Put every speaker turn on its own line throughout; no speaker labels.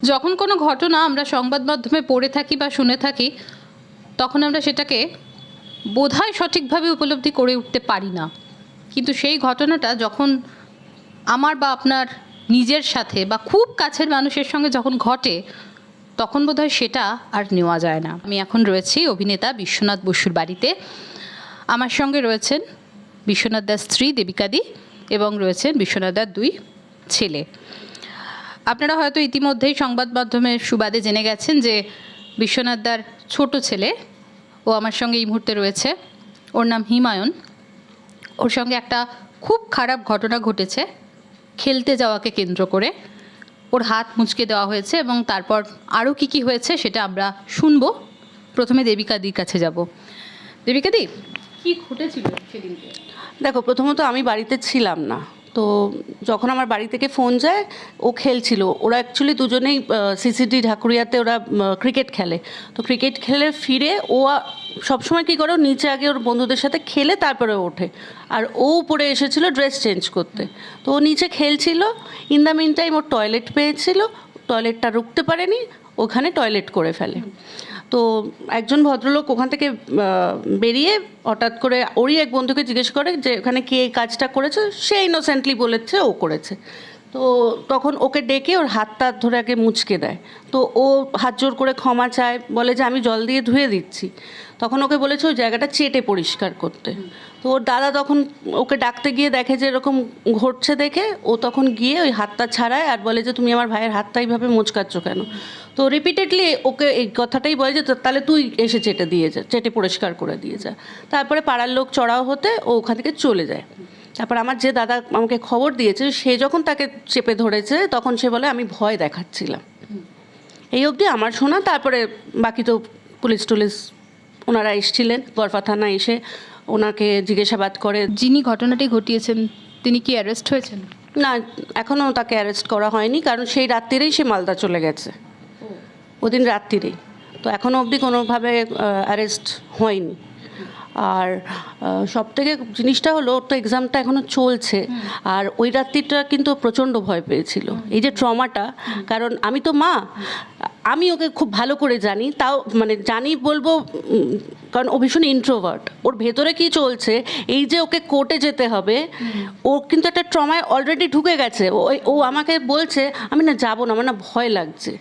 যখন কোনো ঘটনা আমরা সংবাদ মাধ্যমে পড়ে থাকি বা শুনে থাকি, তখন আমরা সেটাকে বোধহয় সঠিকভাবে উপলব্ধি করে উঠতে পারি না। কিন্তু সেই ঘটনাটা যখন আমার বা আপনার নিজের সাথে বা খুব কাছের মানুষের সঙ্গে যখন ঘটে, তখন বোধহয় সেটা আর নেওয়া যায় না। আমি এখন রয়েছি অভিনেতা বিশ্বনাথ বসুর বাড়িতে। আমার সঙ্গে রয়েছেন বিশ্বনাথ দাস স্ত্রী দেবিকাদি এবং রয়েছেন বিশ্বনাথ দার দুই ছেলে। আপনারা হয়তো ইতিমধ্যেই সংবাদ মাধ্যমের সুবাদে জেনে গেছেন যে বিশ্বনাথ দার ছোট ছেলে, ও আমার সঙ্গে এই মুহূর্তে রয়েছে। ওর নাম হিমায়ন। ওর সঙ্গে একটা খুব খারাপ ঘটনা ঘটেছে, খেলতে যাওয়াকে কেন্দ্র করে। ওর হাত মুচকে দেওয়া হয়েছে এবং তারপর আরও কী কী হয়েছে সেটা আমরা শুনব। প্রথমে দেবিকাদির কাছে যাব। দেবিকাদি কী ঘটেছিল সেদিনকে?
দেখো, প্রথমত আমি বাড়িতে ছিলাম না। তো যখন আমার বাড়ি থেকে ফোন যায়, ও খেলছিল। ওরা অ্যাকচুয়ালি দুজনেই সিসিডি ঢাকুরিয়াতে ওরা ক্রিকেট খেলে। তো ক্রিকেট খেলে ফিরে ও সবসময় কী করে নিচে আগে ওর বন্ধুদের সাথে খেলে, তারপরে ওঠে। আর ও উপরে এসেছিল ড্রেস চেঞ্জ করতে। তো ও নিচে খেলছিল। ইন দ্য মিন টাইম ওর টয়লেট পেয়েছিল। টয়লেটটা রুখতে পারেনি, ওখানে টয়লেট করে ফেলে। তো একজন ভদ্রলোক ওখান থেকে বেরিয়ে হঠাৎ করে ওরই এক বন্ধুকে জিজ্ঞেস করে যে, ওখানে কে কাজটা করেছে? সে ইনোসেন্টলি বলেছে, ও করেছে। তো তখন ওকে ডেকে ওর হাতটা ধরে আগে মুচকে দেয়। তো ও হাত জোর করে ক্ষমা চায়, বলে যে আমি জল দিয়ে ধুয়ে দিচ্ছি। তখন ওকে বলেছে ওই জায়গাটা চেটে পরিষ্কার করতে। তো ওর দাদা তখন ওকে ডাকতে গিয়ে দেখে যে এরকম ঘটছে দেখে, ও তখন গিয়ে ওই হাতটা ছাড়ায় আর বলে যে, তুমি আমার ভাইয়ের হাতটা এইভাবে মুচকাচ্ছ কেন? তো রিপিটেডলি ওকে এই কথাটাই বলে যে তাহলে তুই এসে চেটে দিয়ে যা, চেটে পরিষ্কার করে দিয়ে যা। তারপরে পাড়ার লোক চড়াও হতে ও ওখান থেকে চলে যায়। তারপর আমার যে দাদা আমাকে খবর দিয়েছে সে যখন তাকে চেপে ধরেছে তখন সে বলে আমি ভয় দেখাচ্ছিলাম। এই অবধি আমার শোনা তারপরে বাকি তো পুলিশ টুলিশ ওনারা এসেছিলেন গরফা থানা এসে ওনাকে জিজ্ঞাসাবাদ করে।
যিনি ঘটনাটি ঘটিয়েছেন তিনি কি অ্যারেস্ট হয়েছেন?
না এখনও তাকে অ্যারেস্ট করা হয়নি কারণ সেই রাত্রিরেই সে মালদা চলে গেছে। ওদিন রাত্রিরেই। তো এখনও অবধি কোনোভাবে অ্যারেস্ট হয়নি। আর সব থেকে জিনিসটা হলো, ওর তো এক্সামটা এখনও চলছে। আর ওই রাত্রিটা কিন্তু প্রচণ্ড ভয় পেয়েছিল। এই যে ট্রমাটা কারণ আমি তো মা, আমি ওকে খুব ভালো করে জানি, তাও মানে জানি বলব কারণ ও ভীষণ ইন্ট্রোভার্ট ওর ভেতরে কি চলছে, এই যে ওকে কোর্টে যেতে হবে, ও কিন্তু একটা ট্রমায় অলরেডি ঢুকে গেছে। ও ও আমাকে বলছে, আমি না যাব না, আমার না ভয় লাগছে।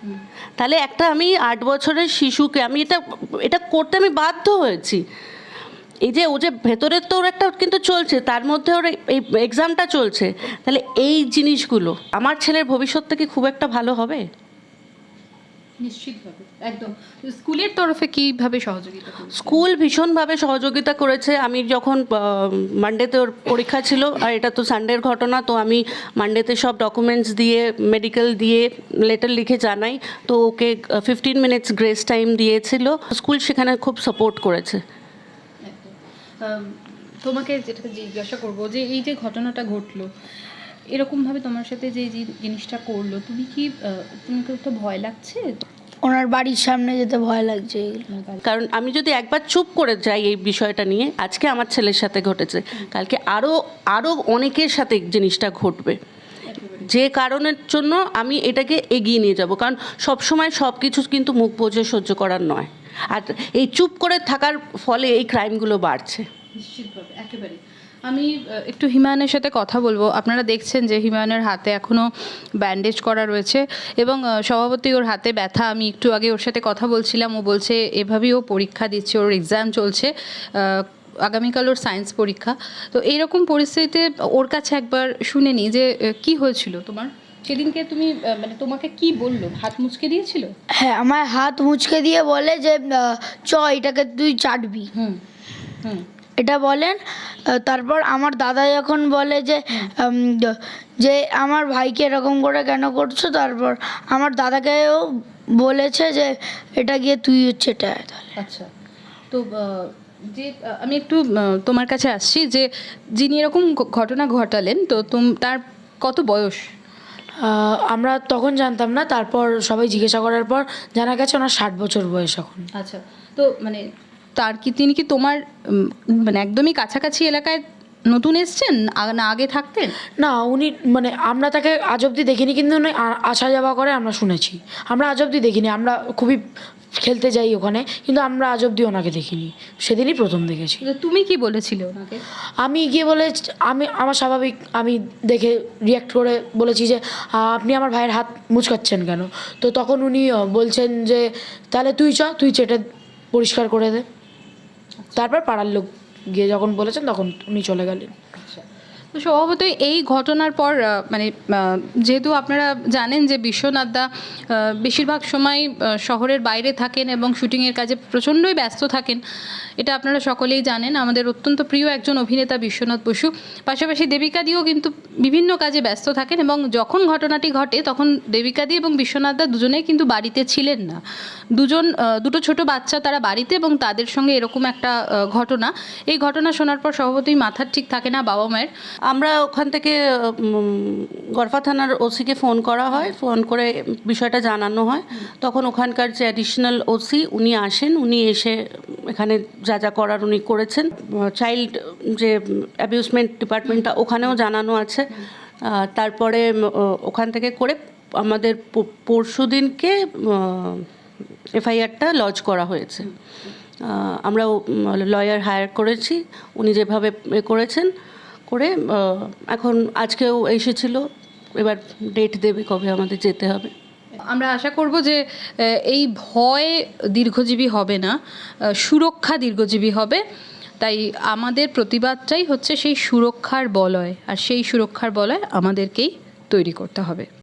তাহলে একটা আমি আট বছরের শিশুকে, আমি এটা এটা করতে আমি বাধ্য হয়েছি। এই যে ও যে ভেতরের তো ওর একটা কিন্তু চলছে তার মধ্যে ওর এই- এক্সামটা চলছে তাহলে এই জিনিসগুলো আমার ছেলের ভবিষ্যৎটা কি খুব একটা ভালো হবে?
নিশ্চিতভাবে একদম। স্কুলের তরফে কীভাবে সহযোগিতা
স্কুল ভীষণভাবে সহযোগিতা করেছে। আমি যখন মানডেতে ওর পরীক্ষা ছিল আর এটা তো সানডের ঘটনা তো আমি মানডেতে সব ডকুমেন্টস দিয়ে মেডিকেল দিয়ে লেটার লিখে জানাই। তো ওকে ফিফটিন মিনিটস গ্রেস টাইম দিয়েছিল। স্কুল সেখানে খুব সাপোর্ট করেছে।
তোমাকে যেটা জিজ্ঞাসা করব যে এই যে ঘটনাটা ঘটলো এরকমভাবে তোমার সাথে যে যে জিনিসটা করল তুমি কি তুমি কি একটু ভয় লাগছে?
ওনার বাড়ির সামনে যেতে ভয় লাগছে।
কারণ আমি যদি একবার চুপ করে যাই এই বিষয়টা নিয়ে আজকে আমার ছেলের সাথে ঘটেছে। কালকে আরও আরও অনেকের সাথে জিনিসটা ঘটবে। যে কারণের জন্য আমি এটাকে এগিয়ে নিয়ে যাব। কারণ সবসময় সব কিছু কিন্তু মুখ বুঝে সহ্য করার নয়। আর এই চুপ করে থাকার ফলে এই ক্রাইমগুলো বাড়ছে।
নিশ্চিতভাবে একেবারে আমি একটু হিমায়নের সাথে কথা বলব। আপনারা দেখছেন যে হিমায়নের হাতে এখনও ব্যান্ডেজ করা রয়েছে এবং স্বভাবতই ওর হাতে ব্যথা। আমি একটু আগে ওর সাথে কথা বলছিলাম। ও বলছে, এভাবেই ও পরীক্ষা দিচ্ছে, ওর এক্সাম চলছে আগামীকাল ওর সায়েন্স পরীক্ষা। তো এইরকম পরিস্থিতিতে ওর কাছে একবার শুনে নি যে কি হয়েছিল তোমার? সেদিনকে তুমি মানে তোমাকে কি বলল? হাত মুচকে দিয়েছিল?
হ্যাঁ আমার হাত মুচকে দিয়ে বলে যে চ এটাকে তুই চাটবি।
হুম হুম।
এটা বলেন তারপর আমার দাদা যখন বলে যে যে আমার ভাইকে এরকম করে কেন করছ তারপর আমার দাদাকেও বলেছে যে এটা গিয়ে তুই হচ্ছে এটা তাহলে
আচ্ছা। তো যে আমি একটু তোমার কাছে আসছি যে যিনি এরকম ঘটনা ঘটালেন তো তুম তার কত বয়স?
আমরা তখন জানতাম না, তারপর সবাই জিজ্ঞাসা করার পর জানা গেছে ওনার ষাট বছর বয়স এখন।
আচ্ছা তো মানে তার কি, তিনি কি তোমার মানে একদমই কাছাকাছি এলাকায় নতুন এসছেন? না আগে থাকতেন?
না উনি মানে আমরা তাকে আজ অব্দি দেখিনি কিন্তু উনি আসা যাওয়া করে আমরা শুনেছি। আমরা আজ অব্দি দেখিনি আমরা খুবই খেলতে যাই ওখানে কিন্তু আমরা আজ অব্দি ওনাকে দেখিনি। সেদিনই প্রথম দেখেছি।
তুমি কি বলেছিলে ওনাকে?
আমি গিয়ে বলে আমি আমার স্বাভাবিক আমি দেখে রিয়াক্ট করে বলেছি যে আপনি আমার ভাইয়ের হাত মুচকাচ্ছেন কেন? তো তখন উনি বলছেন যে তাহলে তুই চ তুই চেটে পরিষ্কার করে দে। তারপর পাড়ার লোক গিয়ে যখন বলেছেন তখন উনি চলে গেলেন।
তো স্বভাবতই এই ঘটনার পর মানে যেহেতু আপনারা জানেন যে বিশ্বনাথদা আহ, বেশিরভাগ সময় শহরের বাইরে থাকেন এবং শুটিংয়ের কাজে প্রচণ্ডই ব্যস্ত থাকেন এটা আপনারা সকলেই জানেন। আমাদের অত্যন্ত প্রিয় একজন অভিনেতা বিশ্বনাথ বসু। পাশাপাশি দেবিকাদিও কিন্তু বিভিন্ন কাজে ব্যস্ত থাকেন এবং যখন ঘটনাটি ঘটে তখন দেবিকাদি এবং বিশ্বনাথদা দুজনেই কিন্তু বাড়িতে ছিলেন না। দুজন দুটো ছোট বাচ্চা তারা বাড়িতে এবং তাদের সঙ্গে এরকম একটা ঘটনা। এই ঘটনা শোনার পর স্বভাবতই মাথার ঠিক থাকে না বাবা মায়ের
আমরা ওখান থেকে গড়ফা থানার ওসিকে ফোন করা হয়, ফোন করে বিষয়টা জানানো হয়। তখন ওখানকার যে অ্যাডিশনাল ওসি, উনি আসেন, উনি এসে এখানে যা যা করার উনি করেছেন। চাইল্ড যে অ্যাবিউসমেন্ট ডিপার্টমেন্টটা ওখানেও জানানো আছে। তারপরে ওখান থেকে করে আমাদের পরশু দিনকে এফআইআরটা লজ করা হয়েছে। আমরা লয়ার হায়ার করেছি। উনি যেভাবে করেছেন করে এখন আজকেও এসেছিল। এবার ডেট দেবে কবে আমাদের যেতে হবে।
আমরা আশা করব যে এই ভয় দীর্ঘজীবী হবে না সুরক্ষা দীর্ঘজীবী হবে। তাই আমাদের প্রতিবাদটাই হচ্ছে সেই সুরক্ষার বলয়, আর সেই সুরক্ষার বলয় আমাদেরকেই তৈরি করতে হবে।